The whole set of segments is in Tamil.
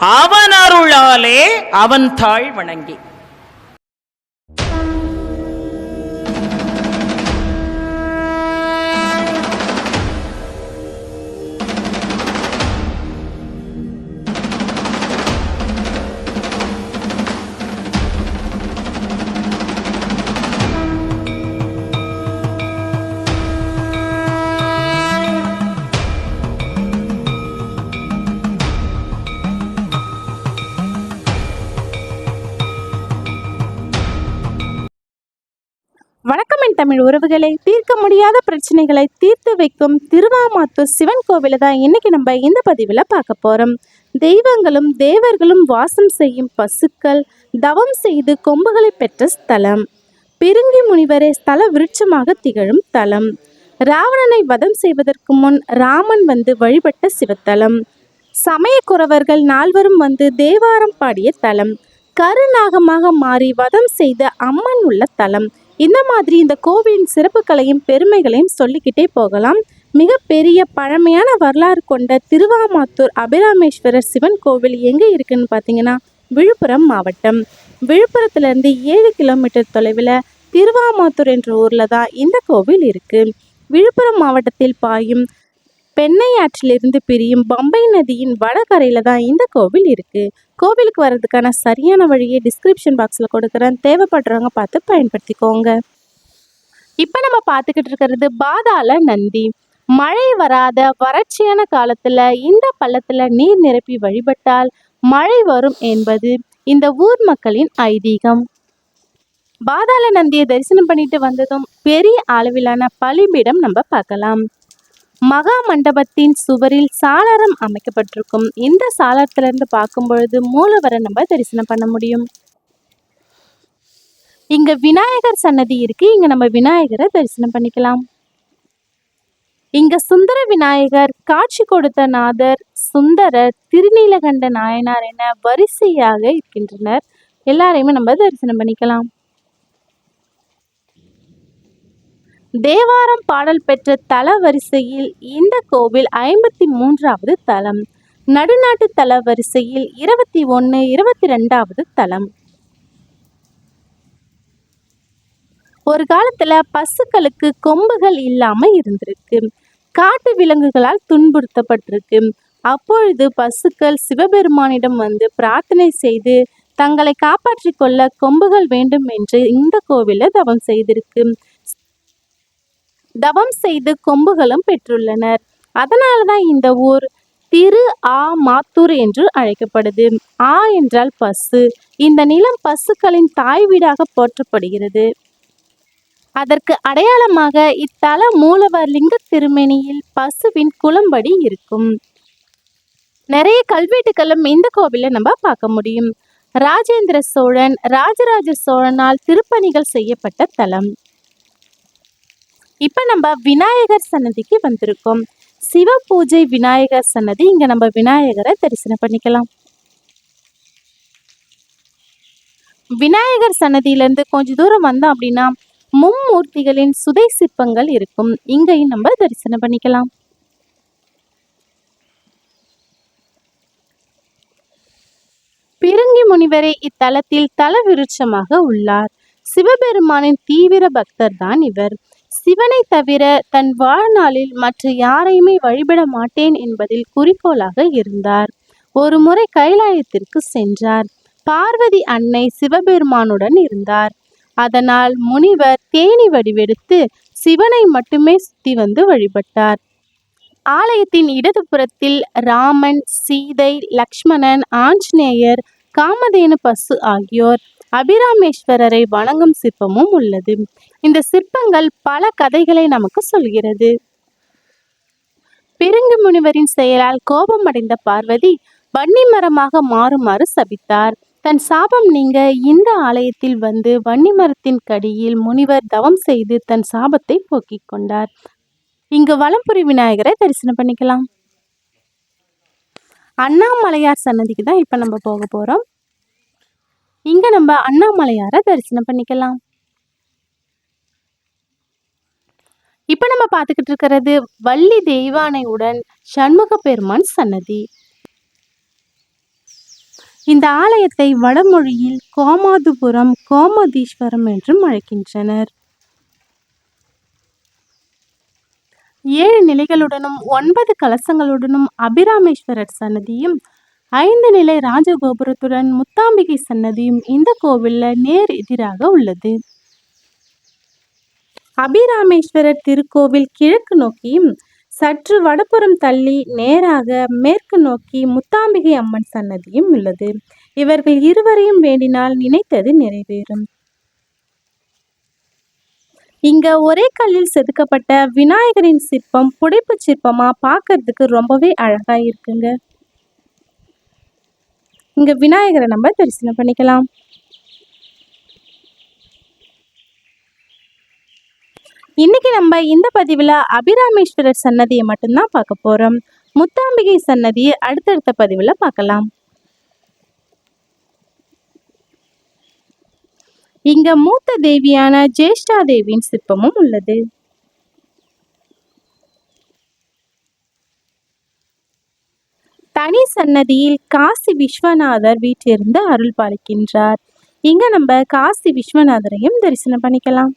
அவன் அருளாலே அவன் தாழ் வணங்கி. தமிழ் உறவுகளை தீர்க்க முடியாத பிரச்சனைகளை தீர்த்து வைக்கும் திருவாமாத்தூர் சிவன் கோவிலை தான் இன்னைக்கு நம்ம இந்த பதிவில் பார்க்க போகிறோம் தெய்வங்களும் தேவர்களும் வாசம் செய்யும் பசுக்கள் தவம் செய்து கொம்புகளை பெற்ற ஸ்தலம். பிருங்கி முனிவரே ஸ்தல விருட்சமாக திகழும் தலம். ராவணனை வதம் செய்வதற்கு முன் ராமன் வந்து வழிபட்ட சிவத்தலம். சமயக்குறவர்கள் நால்வரும் வந்து தேவாரம் பாடிய தலம். கருநாகமாக மாறி வதம் செய்த அம்மன் உள்ள தலம். இந்த மாதிரி இந்த கோவிலின் சிறப்புகளையும் பெருமைகளையும் சொல்லிக்கிட்டே போகலாம். மிகப்பெரிய பழமையான வரலாறு கொண்ட திருவாமாத்தூர் அபிராமேஸ்வரர் சிவன் கோவில் எங்கே இருக்குன்னு பார்த்தீங்கன்னா விழுப்புரம் மாவட்டம். விழுப்புரத்துலேருந்து ஏழு கிலோமீட்டர் தொலைவில் திருவாமாத்தூர் என்ற ஊரில் தான் இந்த கோவில் இருக்குது விழுப்புரம் மாவட்டத்தில் பாயும் பெண்ணை ஆற்றிலிருந்து பிரியும் பம்பை நதியின் வடகரையில் தான் இந்த கோவில் இருக்குது கோவிலுக்கு வர்றதுக்கான சரியான வழியை டிஸ்கிரிப்ஷன் பாக்ஸில் கொடுக்குறேன். தேவைப்படுறவங்க பார்த்து பயன்படுத்திக்கோங்க. இப்போ நம்ம பார்த்துக்கிட்டு இருக்கிறது பாதாள நந்தி. மழை வராத வறட்சியான காலத்தில் இந்த பள்ளத்தில் நீர் நிரப்பி வழிபட்டால் மழை வரும் என்பது இந்த ஊர் மக்களின் ஐதீகம். பாதாள நந்தியை தரிசனம் பண்ணிட்டு வந்ததும் பெரிய அளவிலான பலிபீடம் நம்ம பார்க்கலாம். மகா மண்டபத்தின் சுவரில் சாளரம் அமைக்கப்பட்டிருக்கும். இந்த சாளரத்திலிருந்து பார்க்கும் பொழுது மூலவரை நம்ம தரிசனம் பண்ண முடியும். இங்க விநாயகர் சன்னதி இருக்கு. இங்க நம்ம விநாயகரை தரிசனம் பண்ணிக்கலாம். இங்க சுந்தர விநாயகர் காட்சி கொடுத்த நாதர் சுந்தரர் திருநீலகண்ட நாயனார் என வரிசையாக இருக்கின்றனர். எல்லாரையுமே நம்ம தரிசனம் பண்ணிக்கலாம். தேவாரம் பாடல் பெற்ற தல வரிசையில் இந்த கோவில் ஐம்பத்தி மூன்றாவது தலம். நடுநாட்டு தல வரிசையில் இருபத்தி ஒன்று இருபத்தி ரெண்டாவது தலம். ஒரு காலத்துல பசுக்களுக்கு கொம்புகள் இல்லாம இருந்திருக்கு. காட்டு விலங்குகளால் துன்புறுத்தப்பட்டிருக்கு. அப்பொழுது பசுக்கள் சிவபெருமானிடம் வந்து பிரார்த்தனை செய்து தங்களை காப்பாற்றிக் கொள்ள கொம்புகள் வேண்டும் என்று இந்த கோவில தவம் செய்திருக்கு. தவம் செய்து கொம்புகளும் பெற்றுள்ளனர். அதனால தான் இந்த ஊர் திரு ஆ மாத்தூர் என்று அழைக்கப்படுது. ஆ என்றால் பசு. இந்த நிலம் பசுக்களின் தாய் வீடாக போற்றப்படுகிறது. அதற்கு அடையாளமாக இத்தல மூலவர் லிங்க திருமேனியில் பசுவின் குளம்படி இருக்கும். நிறைய கல்வெட்டுகளும் இந்த கோவிலில் நம்ம பார்க்க முடியும். ராஜேந்திர சோழன் ராஜராஜ சோழனால் திருப்பணிகள் செய்யப்பட்ட தலம். இப்போ நம்ம விநாயகர் சன்னதிக்கு வந்திருக்கோம். சிவ பூஜை விநாயகர் சன்னதி இங்கே நம்ம விநாயகரை தரிசனம் பண்ணிக்கலாம். விநாயகர் சன்னதியிலேருந்து கொஞ்சம் தூரம் வந்தோம் அப்படின்னா மும்மூர்த்திகளின் சுதை சிற்பங்கள் இருக்கும். இங்கேயும் நம்ம தரிசனம் பண்ணிக்கலாம். பிருங்கி முனிவரே இத்தலத்தில் தல விருட்சமாக உள்ளார். சிவபெருமானின் தீவிர பக்தர் தான் இவர். சிவனை தவிர தன் வாழ்நாளில் மற்ற யாரையுமே வழிபட மாட்டேன் என்பதில் குறிக்கோளாக இருந்தார். ஒரு முறை கைலாயத்திற்கு சென்றார். பார்வதி அன்னை சிவபெருமானுடன் இருந்தார். அதனால் முனிவர் தேனி வடிவெடுத்து சிவனை மட்டுமே சுத்தி வந்து வழிபட்டார். ஆலயத்தின் இடதுபுறத்தில் ராமன் சீதை லக்ஷ்மணன் ஆஞ்சநேயர் காமதேனு பசு ஆகியோர். அபிராமேஸ்வரரை வணங்கும் சிற்பமும் உள்ளது. இந்த சிற்பங்கள் பல கதைகளை நமக்கு சொல்கிறது. பிருங்கு முனிவரின் செயலால் கோபமடைந்த பார்வதி வன்னி மரமாக மாறுமாறு சபித்தார். தன் சாபம் நீங்க இந்த ஆலயத்தில் வந்து வன்னி மரத்தின் கடியில் முனிவர் தவம் செய்து தன் சாபத்தை போக்கிக் கொண்டார். இங்கு வலம்புரி விநாயகரை தரிசனம் பண்ணிக்கலாம். அண்ணாமலையார் சன்னதிக்கு தான் இப்போ நம்ம போக போகிறோம் இங்கே நம்ம அண்ணாமலையாரை தரிசனம் பண்ணிக்கலாம். இப்போ நம்ம பார்த்துக்கிட்டு இருக்கிறது வள்ளி தெய்வானையுடன் சண்முக பெருமான் சன்னதி. இந்த ஆலயத்தை வடமொழியில் கோமாதுபுரம் கோமதீஸ்வரம் என்றும் அழைக்கின்றனர். ஏழு நிலைகளுடனும் ஒன்பது கலசங்களுடனும் அபிராமேஸ்வரர் சன்னதியும் ஐந்து நிலை ராஜகோபுரத்துடன் முத்தாம்பிகை சன்னதியும் இந்த கோவிலில் நேர் எதிராக உள்ளது. அபிராமேஸ்வரர் திருக்கோவில் கிழக்கு நோக்கியும் சற்று வடப்புறம் தள்ளி நேராக மேற்கு நோக்கி முத்தாம்பிகை அம்மன் சன்னதியும் உள்ளது. இவர்கள் இருவரையும் வேண்டினால் நினைத்தது நிறைவேறும். இங்க ஒரே கல்லில் செதுக்கப்பட்ட விநாயகரின் சிற்பம் புடைப்பு சிற்பமா பார்க்கறதுக்கு ரொம்பவே அழகா இருக்குங்க. இங்கே விநாயகரை நம்ம தரிசனம் பண்ணிக்கலாம். இன்னைக்கு நம்ம இந்த பதிவில் அபிராமேஸ்வரர் சன்னதியை மட்டும்தான் பார்க்க போகிறோம் முத்தாம்பிகை சன்னதியை அடுத்தடுத்த பதிவில் பார்க்கலாம். இங்க மூத்த தேவியான ஜேஷ்டா தேவியின் சிற்பமும் உள்ளது. தனி சன்னதியில் காசி விஸ்வநாதர் வீட்டிலிருந்து அருள் பாலிக்கின்றார். இங்க நம்ம காசி விஸ்வநாதரையும் தரிசனம் பண்ணிக்கலாம்.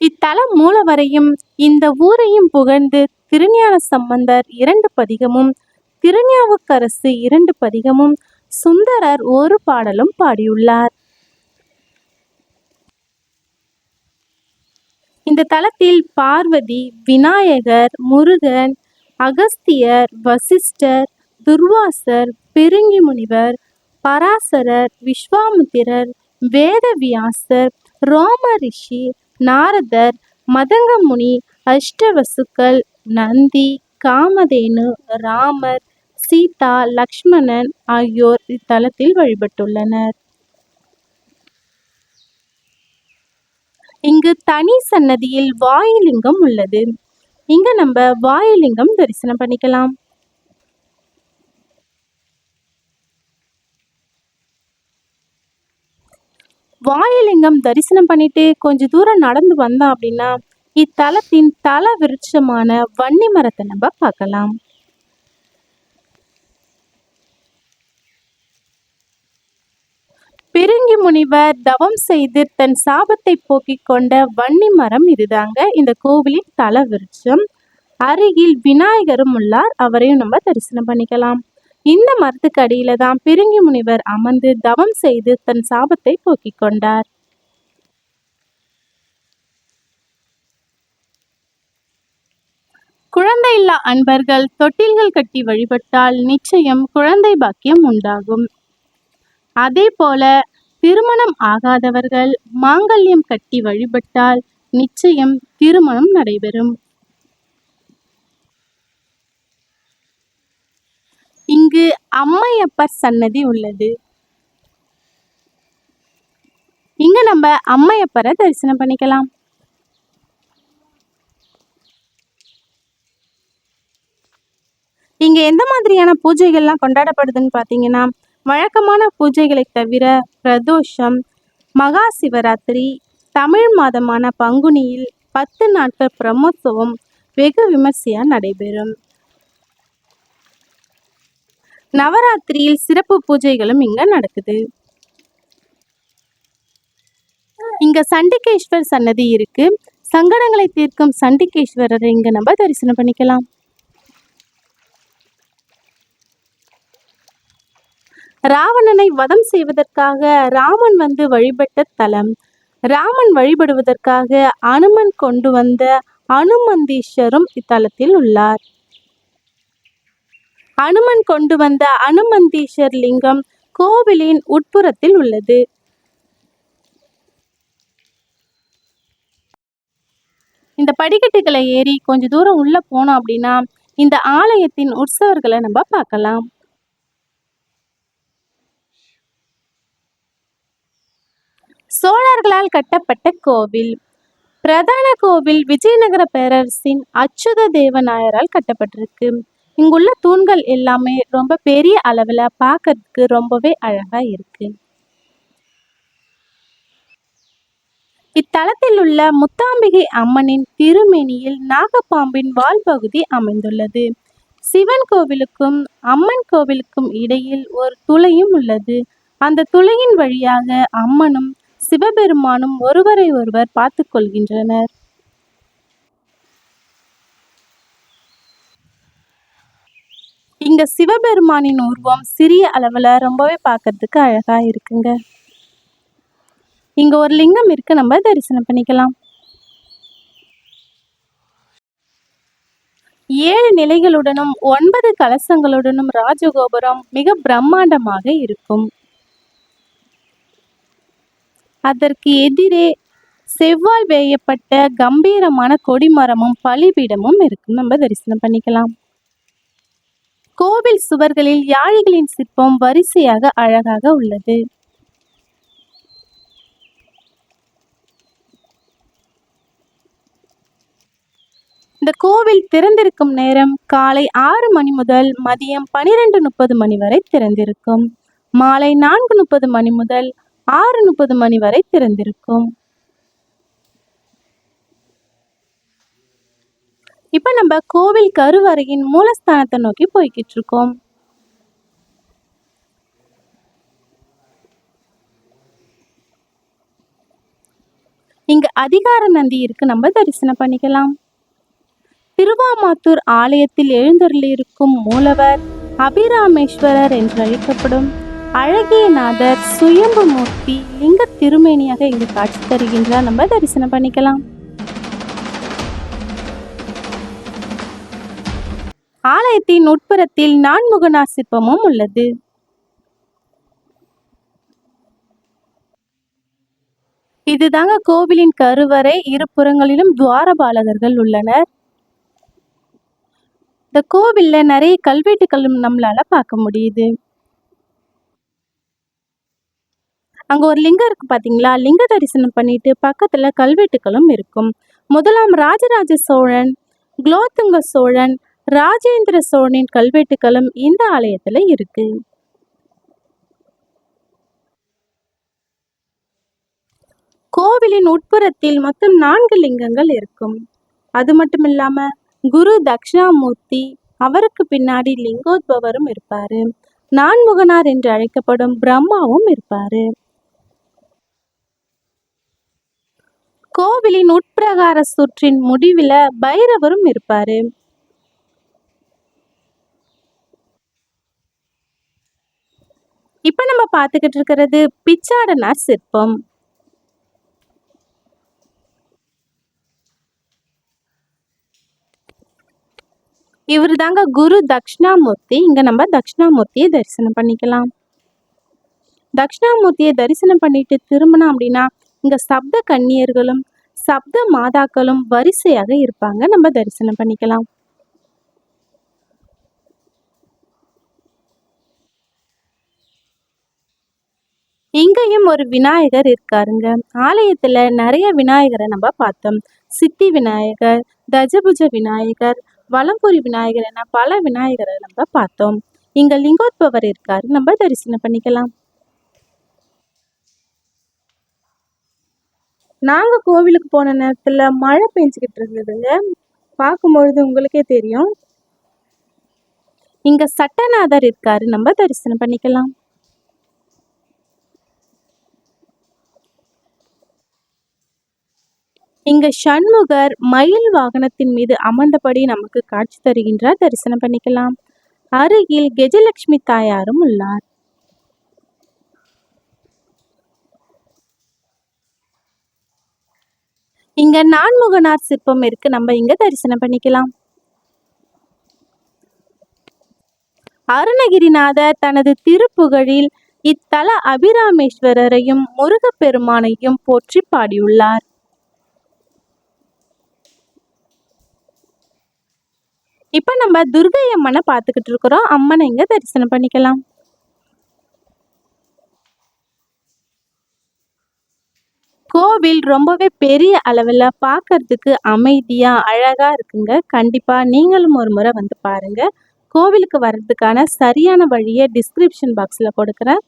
இத்தலம் மூலவரையும் இந்த ஊரையும் புகழ்ந்து திருஞான சம்பந்தர் இரண்டு பதிகமும் திருஞாவுக்கரசு இரண்டு பதிகமும் சுந்தரர் ஒரு பாடலும் பாடியுள்ளார். இந்த தலத்தில் பார்வதி விநாயகர் முருகன் அகஸ்தியர் வசிஷ்டர் துர்வாசர் பெருங்கி முனிவர் பராசரர் விஸ்வாமுத்திரர் வேதவியாசர் ரோம ரிஷி நாரதர் மதங்கமுனி அஷ்டவசுக்கள் நந்தி காமதேனு ராமர் சீதா லக்ஷ்மணன் ஆகியோர் இத்தலத்தில் வழிபட்டுள்ளனர். இங்கு தனி சன்னதியில் வாயுலிங்கம் உள்ளது. இங்க நம்ம வாயுலிங்கம் தரிசனம் பண்ணிக்கலாம். வாயுலிங்கம் தரிசனம் பண்ணிட்டு கொஞ்ச தூரம் நடந்து வந்தோம் அப்படின்னா இத்தலத்தின் தல விருட்சமான வன்னி மரத்தை நம்ம பார்க்கலாம் பிருங்கி முனிவர் தவம் செய்து தன் சாபத்தை போக்கிக் கொண்ட வன்னி மரம் இதுதாங்க. இந்த கோவிலின் தல விருட்சம் அருகில் விநாயகரும் உள்ளார். அவரையும் நம்ம தரிசனம் பண்ணிக்கலாம். இந்த மரத்துக்கு அடியில தான் பிருங்கி முனிவர் அமர்ந்து தவம் செய்து தன் சாபத்தை போக்கிக் கொண்டார். குழந்தை இல்லா அன்பர்கள் தொட்டில்கள் கட்டி வழிபட்டால் நிச்சயம் குழந்தை பாக்கியம் உண்டாகும். அதே போல திருமணம் ஆகாதவர்கள் மாங்கல்யம் கட்டி வழிபட்டால் நிச்சயம் திருமணம் நடைபெறும். இங்கு அம்மையப்பர் சன்னதி உள்ளது. இங்க நம்ம அம்மையப்பரை தரிசனம் பண்ணிக்கலாம். இங்க எந்த மாதிரியான பூஜைகள்லாம் கொண்டாடப்படுதுன்னு பார்த்தீங்கன்னா வழக்கமான பூஜைகளை தவிர பிரதோஷம் மகா சிவராத்திரி தமிழ் மாதமான பங்குனியில் பத்து நாட்கள் பிரம்மோத்சவம் வெகு விமர்சையாக நடைபெறும். நவராத்திரியில் சிறப்பு பூஜைகளும் இங்க நடக்குது. இங்க சண்டிகேஸ்வர் சன்னதி இருக்கு. சங்கடங்களை தீர்க்கும் சண்டிகேஸ்வரரை இங்க நம்ம தரிசனம் பண்ணிக்கலாம். ராவணனை வதம் செய்வதற்காக ராமன் வந்து வழிபட்ட தலம். ராமன் வழிபடுவதற்காக அனுமன் கொண்டு வந்த அனுமந்தீஸ்வரும் இத்தலத்தில் உள்ளார். அனுமன் கொண்டு வந்த அனுமந்தீஸ்வர் லிங்கம் கோவிலின் உட்புறத்தில் உள்ளது. இந்த படிக்கட்டுகளை ஏறி கொஞ்ச தூரம் உள்ள போனோம் அப்படின்னா இந்த ஆலயத்தின் உற்சவர்களை நம்ம பார்க்கலாம். சோழர்களால் கட்டப்பட்ட கோவில். பிரதான கோவில் விஜயநகர பேரரசின் அச்சுத தேவநாயரால் கட்டப்பட்டிருக்கு. இங்குள்ள தூண்கள் எல்லாமே ரொம்ப பெரிய அளவில் பார்க்கறதுக்கு ரொம்பவே அழகா இருக்கு. இத்தலத்தில் உள்ள முத்தாம்பிகை அம்மனின் திருமேனியில் நாகப்பாம்பின் வால் பகுதி அமைந்துள்ளது. சிவன் கோவிலுக்கும் அம்மன் கோவிலுக்கும் இடையில் ஒரு துளையும் உள்ளது. அந்த துளையின் வழியாக அம்மனும் சிவபெருமானும் ஒருவரை ஒருவர் பார்த்து கொள்கின்றனர். இங்க சிவபெருமானின் உருவம் சிறிய அளவில் ரொம்பவே பார்க்கறதுக்கு அழகா இருக்குங்க. இங்க ஒரு லிங்கம் இருக்கு நம்ம தரிசனம் பண்ணிக்கலாம். ஏழு நிலைகளுடனும் ஒன்பது கலசங்களுடனும் ராஜகோபுரம் மிக பிரம்மாண்டமாக இருக்கும். அதற்கு எதிரே செவ்வாய் வேயப்பட்ட கம்பீரமான கொடிமரமும் பலிபீடமும் இருக்கும். நம்ம தரிசனம் பண்ணிக்கலாம். கோவில் சுவர்களில் யாழிகளின் சிற்பம் வரிசையாக அழகாக உள்ளது. இந்த கோவில் திறந்திருக்கும் நேரம் காலை ஆறு மணி முதல் மதியம் பனிரெண்டு முப்பது மணி வரை திறந்திருக்கும். மாலை நான்கு முப்பது மணி முதல் ஆறு முப்பது மணி வரை திறந்திருக்கும். இப்ப நம்ம கோவில் கருவறையின் மூலஸ்தானத்தை நோக்கி போய்கிட்டு இருக்கோம். இங்க அதிகார நந்தி இருக்கு நம்ம தரிசனம் பண்ணிக்கலாம். திருவாமாத்தூர் ஆலயத்தில் எழுந்தருளியிருக்கும் மூலவர் அபிராமேஸ்வரர் என்று அழைக்கப்படும் அழகியநாதர் சுயம்பு மூர்த்தி லிங்க திருமேனியாக இங்கு காட்சி தருகின்றார் நம்ம தரிசனம் பண்ணிக்கலாம். ஆலயத்தின் உட்புறத்தில் நான்முகனார் சிற்பமும் உள்ளது. இதுதாங்க கோவிலின் கருவறை இருபுறங்களிலும் துவாரபாலகர்கள் உள்ளனர். இந்த கோவிலில் நிறைய கல்வெட்டுகளும் நம்மளால பார்க்க முடியுது. அங்கே ஒரு லிங்கம் இருக்குது பார்த்தீங்களா லிங்க தரிசனம் பண்ணிட்டு பக்கத்தில் கல்வெட்டுகளும் இருக்கும். முதலாம் ராஜராஜ சோழன் குலோத்துங்க சோழன் ராஜேந்திர சோழனின் கல்வெட்டுகளும் இந்த ஆலயத்தில் இருக்கு. கோவிலின் உட்புறத்தில் மொத்தம் நான்கு லிங்கங்கள் இருக்கும். அது மட்டும் இல்லாம குரு தக்ஷணாமூர்த்தி அவருக்கு பின்னாடி லிங்கோத்பவரும் இருப்பாரு. நான்முகனார் என்று அழைக்கப்படும் பிரம்மாவும் இருப்பாரு. கோவிலின் உட்பிரகார சுற்றின் முடிவுல பைரவரும் இருப்பாரு. இப்ப நம்ம பார்த்துக்கிட்டு இருக்கிறது பிச்சாடனார் சிற்பம். இவர் தாங்க குரு தக்ஷணாமூர்த்தி. இங்க நம்ம தக்ஷணாமூர்த்தியை தரிசனம் பண்ணிக்கலாம். தக்ஷணாமூர்த்தியை தரிசனம் பண்ணிட்டு திரும்பினா அப்படின்னா இங்க சப்த கன்னியர்களும் சப்த மாதாக்களும் வரிசையாக இருப்பாங்க. நம்ம தரிசனம் பண்ணிக்கலாம். இங்கேயும் ஒரு விநாயகர் இருக்காருங்க. ஆலயத்துல நிறைய விநாயகரை நம்ம பார்த்தோம். சித்தி விநாயகர் தஜபுஜ விநாயகர் வலம்புரி விநாயகர் என பல விநாயகரை நம்ம பார்த்தோம். இங்க லிங்கோத்பவர் இருக்காரு. நம்ம தரிசனம் பண்ணிக்கலாம். நாங்க கோவிலுக்கு போன நேரத்துல மழை பெஞ்சிக்கிட்டு இருந்ததுங்க. பார்க்கும்பொழுது உங்களுக்கே தெரியும். இங்க சட்டநாதர் இருக்காரு. நம்ம தரிசனம் பண்ணிக்கலாம். இங்க சண்முகர் மயில் வாகனத்தின் மீது அமர்ந்தபடி நமக்கு காட்சி தருகின்றார். தரிசனம் பண்ணிக்கலாம். அருகில் கெஜலட்சுமி தாயாரும் உள்ளார். இங்க நான்முகனார் சிற்பம் இருக்கு. நம்ம இங்க தரிசனம் பண்ணிக்கலாம். அருணகிரிநாதர் தனது திருப்புகழில் இத்தல அபிராமேஸ்வரரையும் முருகப்பெருமானையும் போற்றி பாடியுள்ளார். இப்ப நம்ம துர்கை அம்மனை பார்த்துக்கிட்டு இருக்கிறோம். அம்மனை இங்க தரிசனம் பண்ணிக்கலாம். கோவில் ரொம்பவே பெரிய அளவில் பார்க்கறதுக்கு அமைதியாக அழகாக இருக்குங்க. கண்டிப்பாக நீங்களும் ஒரு முறை வந்து பாருங்கள் கோவிலுக்கு வர்றதுக்கான சரியான வழியை டிஸ்கிரிப்ஷன் பாக்ஸில் கொடுக்குறேன்.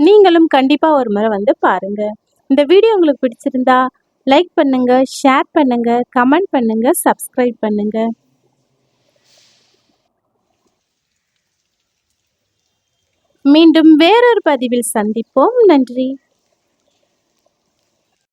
நீங்களும் கண்டிப்பாக ஒரு முறை வந்து பாருங்கள் இந்த வீடியோ உங்களுக்கு பிடிச்சிருந்தா லைக் பண்ணுங்கள் ஷேர் பண்ணுங்கள் கமெண்ட் பண்ணுங்கள் சப்ஸ்கிரைப் பண்ணுங்கள் மீண்டும் வேறொரு பதிவில் சந்திப்போம். நன்றி.